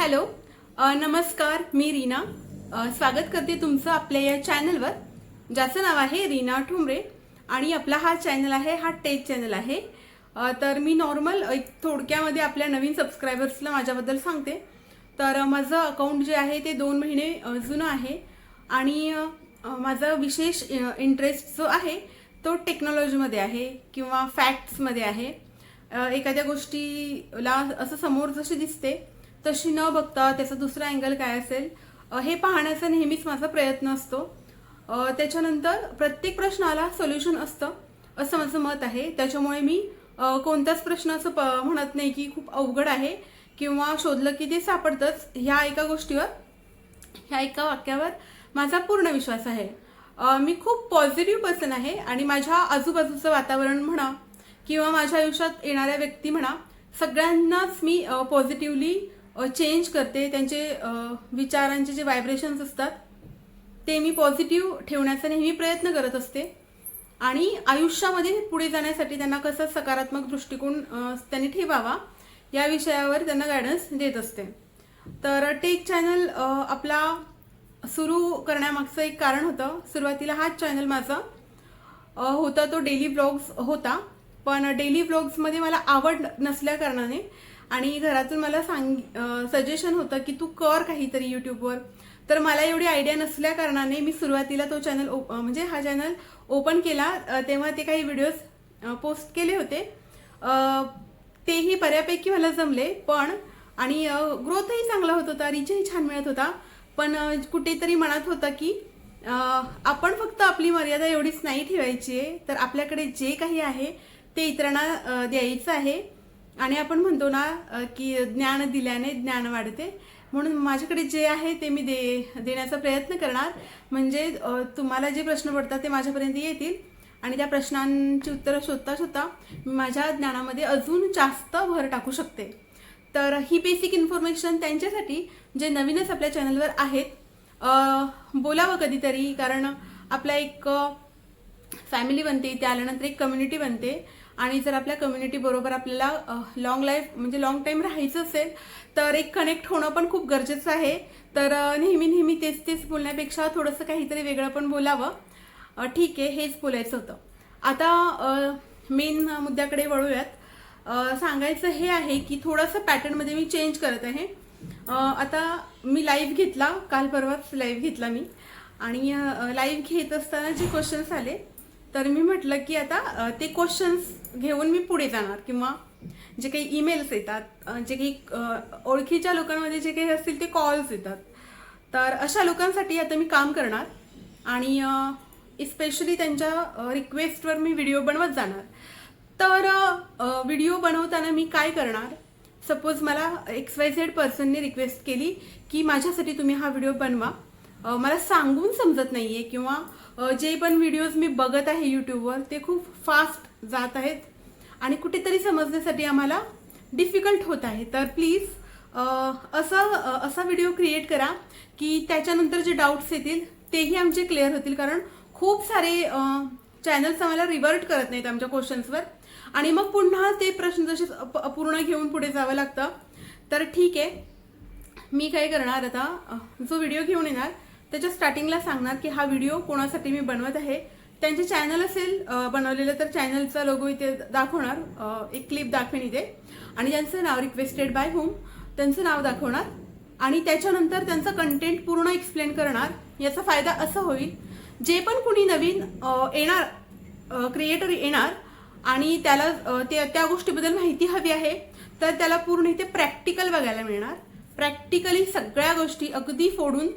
Hello नमस्कार मी रीना. स्वागत करते तुमचं आपल्या या चॅनलवर. ज्याचं नाव आहे रीना ठुमरे आणि आपला हा चॅनल आहे हा टेक चॅनल आहे. तर मी नॉर्मल एक थोडक्यामध्ये आपल्या नवीन सबस्क्रायबर्सला माझ्याबद्दल सांगते. तर माझं अकाउंट जे आहे ते दोन महिने जुनं आहे आणि माझा विशेष इंटरेस्ट जो आहे तो टेक्नॉलॉजीमध्ये आहे किंवा फॅक्ट्समध्ये आहे. एखाद्या गोष्टीला असं समोर जशी दिसते तशी न बघता त्याचा दुसरा अँगल काय असेल? हे पाहण्याचा नेहमीच माझा प्रयत्न असतो. त्याच्यानंतर प्रत्येक प्रश्नाला सोल्युशन असतं. असं माझं मत आहे. त्याच्यामुळे मी कोणताच प्रश्न असं प म्हणत नाही की खूप अवघड आहे किंवा शोधलं की ते सापडतंच. ह्या एका गोष्टीवर ह्या एका वाक्यावर माझा पूर्ण विश्वास आहे. मी खूप पॉझिटिव्ह पर्सन आहे आणि माझ्या आजूबाजूचं वातावरण म्हणा किंवा माझ्या आयुष्यात येणाऱ्या व्यक्ती म्हणा सगळ्यांनाच मी पॉझिटिव्हली चेंज करते. त्यांचे विचारांचे जे व्हायब्रेशन्स असतात ते मी पॉझिटिव्ह ठेवण्याचा नेहमी प्रयत्न करत असते. आणि आयुष्यामध्ये पुढे जाण्यासाठी त्यांना कसा सकारात्मक दृष्टिकोन त्यांनी ठेवावा या विषयावर त्यांना गायडन्स देत असते. तर टेक चॅनल आपला सुरू करण्यामागचं एक कारण होतं. सुरुवातीला हाच चॅनल माझा होता तो डेली ब्लॉग्स होता. पण डेली ब्लॉग्समध्ये मला आवड नसल्याकारणाने आणि घरातून मला सांग सजेशन होतं की तू कर काहीतरी यूट्यूबवर तर मला एवढी आयडिया नसल्या कारणाने मी सुरुवातीला तो चॅनल म्हणजे हा चॅनल ओपन केला. तेव्हा ते काही व्हिडिओज पोस्ट केले होते. तेही बऱ्यापैकी मला जमले पण आणि ग्रोथही चांगला होत होता रिचही छान मिळत होता. पण कुठेतरी मनात होतं की आपण फक्त आपली मर्यादा एवढीच नाही ठेवायची आहे. तर आपल्याकडे जे काही आहे ते इतरांना द्यायचं आहे. आणि आपण म्हणतो ना की ज्ञान दिल्याने ज्ञान वाढते. म्हणून माझ्याकडे जे आहे ते मी दे देण्याचा प्रयत्न करणार. म्हणजे तुम्हाला जे प्रश्न पडतात ते माझ्यापर्यंत येतील. आणि त्या प्रश्नांची उत्तरं शोधता शोधता मी माझ्या ज्ञानामध्ये अजून जास्त भर टाकू शकते. तर ही बेसिक इन्फॉर्मेशन त्यांच्यासाठी जे नवीनच आपल्या चॅनलवर आहेत बोलावं कधीतरी. कारण आपला एक फॅमिली बनते ते आल्यानंतर एक कम्युनिटी बनते. आणि जर आपल्या कम्युनिटी बरोबर आपल्याला लॉंग लाईफ म्हणजे लॉंग टाईम राहायचं असेल तर एक कनेक्ट होणं पण खूप गरजेचं आहे. तर नेहमी नेहमी तेच तेच बोलण्यापेक्षा थोडंसं काहीतरी वेगळं पण बोलावं. ठीक आहे हेच बोलायचं होतं. आता मेन मुद्द्याकडे वळूयात. सांगायचं हे आहे की थोडंसं पॅटर्नमध्ये मी चेंज करत आहे. आता मी लाईव्ह घेतला काल परवाच लाईव्ह घेतला मी. आणि लाईव्ह घेत असताना जे क्वेश्चन्स आले तर मी म्हटलं की आता ते क्वेश्चन्स घेऊन मी पुढे जाणार किंवा जे काही ईमेल्स येतात जे काही ओळखीच्या लोकांमध्ये जे काही असतील ते कॉल्स येतात. तर अशा लोकांसाठी आता मी काम करणार आणि इस्पेशली त्यांच्या रिक्वेस्टवर मी व्हिडिओ बनवत जाणार. तर व्हिडिओ बनवताना मी काय करणार? सपोज मला एक्स वाय झेड पर्सनने रिक्वेस्ट केली की माझ्यासाठी तुम्ही हा व्हिडिओ बनवा. मला सांगून समजत नाही आहे किंवा जे पण व्हिडिओज मी बघत आहे यूट्यूबवर ते खूप फास्ट जात आहेत. आणि कुठेतरी समजण्यासाठी आम्हाला डिफिकल्ट होत आहे. तर प्लीज असं असा व्हिडिओ क्रिएट करा की त्याच्यानंतर जे डाऊट्स येतील तेही आमचे क्लिअर होतील. कारण खूप सारे चॅनल्स आम्हाला रिवर्ट करत नाहीत आमच्या क्वेश्चन्सवर आणि मग पुन्हा ते प्रश्न जसे प- पूर्ण घेऊन पुढे जावं लागतं. तर ठीक आहे. मी काय करणार आता जो व्हिडिओ घेऊन येणार त्याच्या स्टार्टिंगला सांगणार की हा व्हिडिओ कोणासाठी मी बनवत आहे. त्यांचे चॅनल असेल बनवलेलं तर चॅनलचा लोगो इथे दाखवणार. एक क्लिप दाखवेन इथे. आणि ज्यांचं नाव रिक्वेस्टेड बाय होम त्यांचं नाव दाखवणार. आणि त्याच्यानंतर त्यांचं कंटेंट पूर्ण एक्सप्लेन करणार. याचा फायदा असा होईल जे पण कुणी नवीन येणार क्रिएटर येणार आणि त्याला ते त्या त्या गोष्टीबद्दल माहिती हवी आहे तर त्याला पूर्ण इथे प्रॅक्टिकल बघायला मिळणार. प्रॅक्टिकली सगळ्या गोष्टी अगदी फोडून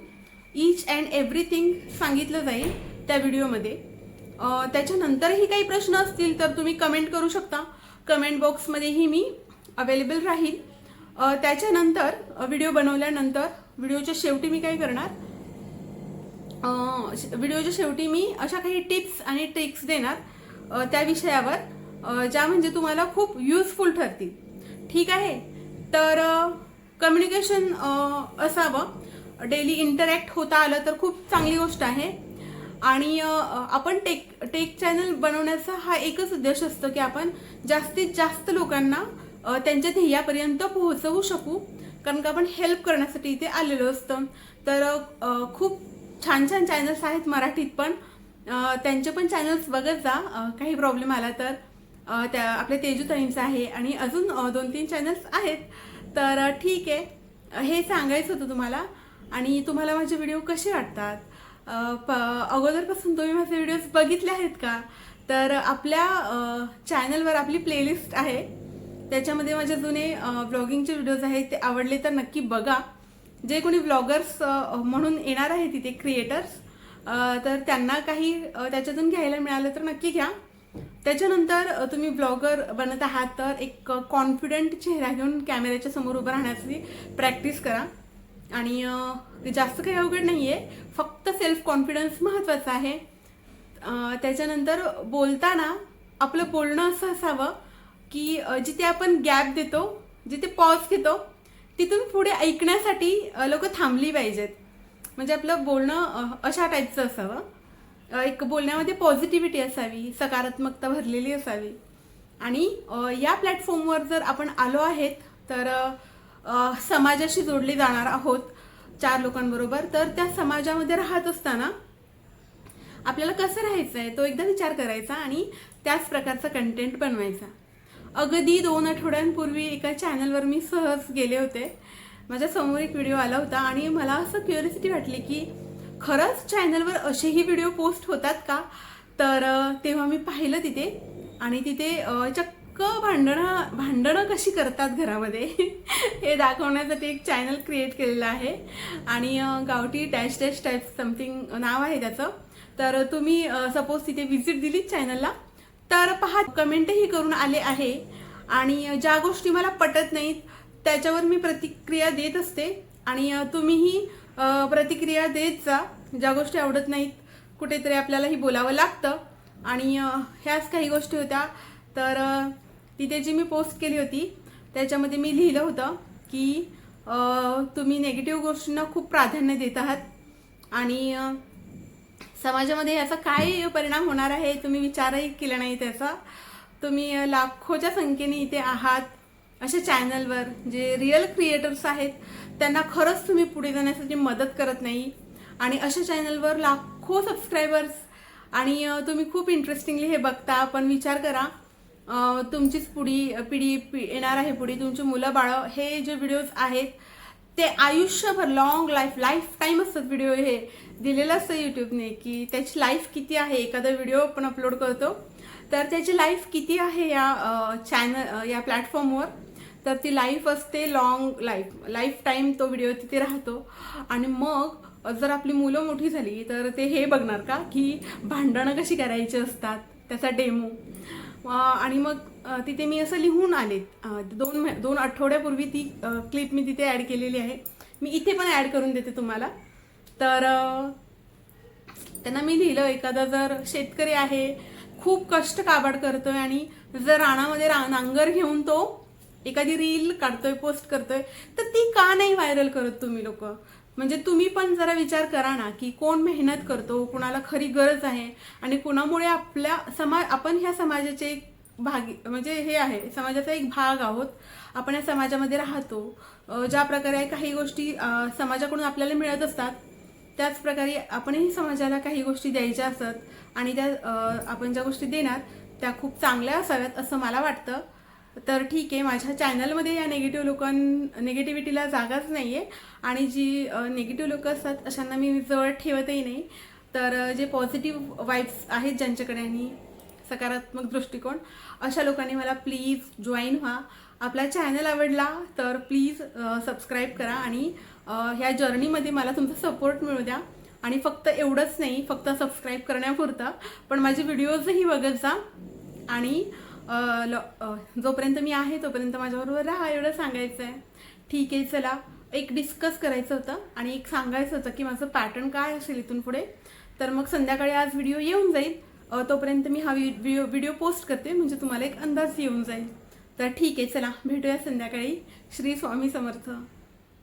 ईच अँड एव्हरीथिंग सांगितलं जाईल त्या व्हिडिओमध्ये त्याच्यानंतरही काही प्रश्न असतील तर तुम्ही कमेंट करू शकता. कमेंट बॉक्समध्येही मी अवेलेबल राहील. त्याच्यानंतर व्हिडिओ बनवल्यानंतर व्हिडिओच्या शेवटी मी काय करणार? श- व्हिडिओच्या शेवटी मी अशा काही टिप्स आणि ट्रिक्स देणार त्या विषयावर ज्या म्हणजे तुम्हाला खूप युजफुल ठरतील. ठीक आहे? तर कम्युनिकेशन असावं. डेली इंटरॅक्ट होता आलं तर खूप चांगली गोष्ट आहे. आणि आपण टेक टेक चॅनल बनवण्याचा हा एकच उद्देश असतो की आपण जास्तीत जास्त लोकांना त्यांच्या ध्येयापर्यंत पोहोचवू शकू. कारण का आपण हेल्प करण्यासाठी इथे आलेलो असतं. तर खूप छान छान चॅनल्स आहेत मराठीत पण. त्यांचे पण चॅनल्स बघत जा. काही प्रॉब्लेम आला तर त्या आपल्या तेजू ताईंचं आहे आणि अजून दोन तीन चॅनल्स आहेत. तर ठीक आहे. हे सांगायचं होतं तुम्हाला. आणि तुम्हाला माझे व्हिडिओ कसे वाटतात? प अगोदरपासून तुम्ही माझे व्हिडिओज बघितले आहेत का? तर आपल्या चॅनलवर आपली प्लेलिस्ट आहे. त्याच्यामध्ये माझे जुने ब्लॉगिंगचे व्हिडिओज आहेत. ते आवडले तर नक्की बघा. जे कोणी ब्लॉगर्स म्हणून येणार आहे तिथे क्रिएटर्स तर त्यांना काही त्याच्यातून घ्यायला मिळालं तर नक्की घ्या. त्याच्यानंतर तुम्ही ब्लॉगर बनत आहात तर एक कॉन्फिडंट चेहरा घेऊन कॅमेऱ्याच्या समोर उभं राहण्याची प्रॅक्टिस करा. आणि जास्त काही अवघड नाही आहे फक्त सेल्फ कॉन्फिडन्स महत्त्वाचा आहे. त्याच्यानंतर बोलताना आपलं बोलणं असं असावं की जिथे आपण गॅप देतो जिथे पॉज घेतो तिथून पुढे ऐकण्यासाठी लोक थांबली पाहिजेत. म्हणजे आपलं बोलणं अशा टाईपचं असावं. एक बोलण्यामध्ये पॉझिटिव्हिटी असावी सकारात्मकता भरलेली असावी. आणि या प्लॅटफॉर्मवर जर आपण आलो आहेत तर समाजाशी जोडले जाणार आहोत चार लोकांबरोबर. तर त्या समाजामध्ये राहत असताना आपल्याला कसं राहायचं आहे तो एकदा विचार करायचा आणि त्याच प्रकारचा कंटेंट बनवायचा. अगदी दोन आठवड्यांपूर्वी एका चॅनलवर मी सहज गेले होते. माझ्यासमोर एक व्हिडिओ आला होता आणि मला असं क्युरिसिटी वाटली की खरंच चॅनलवर असेही व्हिडिओ पोस्ट होतात का? तर तेव्हा मी पाहिलं तिथे आणि तिथे चक्क इतकं भांडणं भांडणं कशी करतात घरामध्ये? हे दाखवण्यासाठी एक चॅनल क्रिएट केलेलं आहे. आणि गावठी डॅश डॅश टाईप समथिंग नाव आहे त्याचं. तर तुम्ही सपोज तिथे व्हिजिट दिलीत चॅनलला तर पहा कमेंटही करून आले आहे. आणि ज्या गोष्टी मला पटत नाहीत त्याच्यावर मी प्रतिक्रिया देत असते. आणि तुम्हीही प्रतिक्रिया देत जा. ज्या गोष्टी आवडत नाहीत कुठेतरी आपल्यालाही बोलावं लागतं. आणि ह्याच काही गोष्टी होत्या. तर तिथे जी मी पोस्ट केली होती त्याच्यामध्ये मी लिहिलं होतं की तुम्ही नेगेटिव्ह गोष्टींना खूप प्राधान्य देत आहात आणि समाजामध्ये याचा काय परिणाम होणार आहे तुम्ही विचारही केला नाही त्याचा. तुम्ही लाखोच्या संख्येने इथे आहात अशा चॅनलवर जे रिअल क्रिएटर्स आहेत त्यांना खरंच तुम्ही पुढे जाण्यासाठी मदत करत नाही. आणि अशा चॅनलवर लाखो सबस्क्रायबर्स आणि तुम्ही खूप इंटरेस्टिंगली हे बघता. पण विचार करा तुमचीच पुढी पिढी येणार आहे पुढे तुमची मुलं बाळं हे जे व्हिडिओज आहेत ते आयुष्यभर लॉंग लाईफ लाईफ टाईम असतात व्हिडिओ हे. दिलेलं असतं यूट्यूबने की त्याची लाईफ किती आहे एखादा व्हिडिओ आपण अपलोड करतो. तर त्याची लाईफ किती आहे या चॅनल या प्लॅटफॉर्मवर तर ती लाईफ असते लॉंग लाईफ लाईफ टाईम तो व्हिडिओ तिथे राहतो. आणि मग जर आपली मुलं मोठी झाली तर ते हे बघणार का की भांडणं कशी करायची असतात त्याचा डेमो आणि मग तिथे मी असं लिहून आले. दोन दोन आठवड्यापूर्वी ती क्लिप मी तिथे ॲड केलेली आहे. मी इथे पण ॲड करून देते तुम्हाला. तर त्यांना मी लिहिलं एखादा जर शेतकरी आहे खूप कष्ट काबाड करतोय आणि जर रानामध्ये रा नांगर घेऊन तो एखादी रील काढतोय पोस्ट करतोय तर ती का नाही व्हायरल करत तुम्ही लोक? म्हणजे तुम्ही पण जरा विचार करा ना की कोण मेहनत करतो कुणाला खरी गरज आहे आणि कुणामुळे आपल्या समाज आपण ह्या समाजाचे एक भाग म्हणजे हे आहे समाजाचा एक भाग आहोत. आपण या समाजामध्ये राहतो. ज्या प्रकारे काही गोष्टी समाजाकडून आपल्याला मिळत असतात त्याच प्रकारे आपणही समाजाला काही गोष्टी द्यायच्या असतात आणि त्या आपण ज्या गोष्टी देणार त्या खूप चांगल्या असाव्यात असं मला वाटतं. तर ठीक आहे माझ्या चॅनलमध्ये या नेगेटिव्ह लोकां नेगेटिव्हिटीला जागाच नाही आहे आणि जी नेगेटिव्ह लोकं असतात अशांना मी जवळ ठेवतही नाही. तर जे पॉझिटिव्ह वाईब्स आहेत ज्यांच्याकडे आणि सकारात्मक दृष्टिकोन अशा लोकांनी मला प्लीज जॉईन व्हा. आपला चॅनल आवडला तर प्लीज सबस्क्राईब करा आणि ह्या जर्नीमध्ये मला तुमचा सपोर्ट मिळू द्या. आणि फक्त एवढंच नाही फक्त सबस्क्राईब करण्यापुरतं. पण माझे व्हिडिओजही बघत जा. आणि जोपर्यंत मी आहे तोपर्यंत माझ्याबरोबर राहा एवढं सांगायचं आहे ठीक आहे चला. एक डिस्कस करायचं होतं आणि एक सांगायचं होतं की माझं पॅटर्न काय असेल इथून पुढे? तर मग संध्याकाळी आज व्हिडिओ येऊन जाईल. तोपर्यंत मी हा व्हिडिओ व्हिडिओ पोस्ट करते म्हणजे तुम्हाला एक अंदाज येऊन जाईल. तर ठीक आहे चला. भेटूया संध्याकाळी. श्री स्वामी समर्थ.